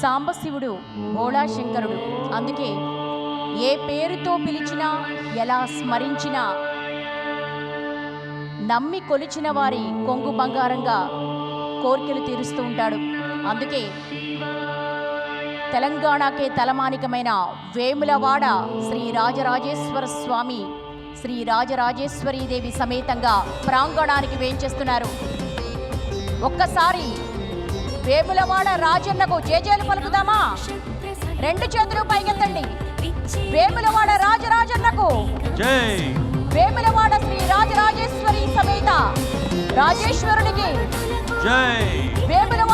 సాంబశివుడు భోళాశంకరుడు అందుకే ఏ పేరుతో పిలిచినా ఎలా స్మరించినా నమ్మి కొలిచిన వారి కొంగు బంగారంగా కోర్కెలు తీరుస్తూ ఉంటాడు. అందుకే తెలంగాణకే తలమానికమైన వేములవాడ శ్రీ రాజరాజేశ్వర స్వామి శ్రీ రాజరాజేశ్వరీదేవి సమేతంగా ప్రాంగణానికి వేంచేస్తున్నారు. ఒక్కసారి వేములవాడ రాజన్నకు జేజేలు పలుకుదామా రెండు చేతులు పైకెత్తండి. వేములవాడ రాజరాజన్నకు. వేములవాడ శ్రీ రాజరాజేశ్వరి సమేత రాజేశ్వరునికి. వేములవాడ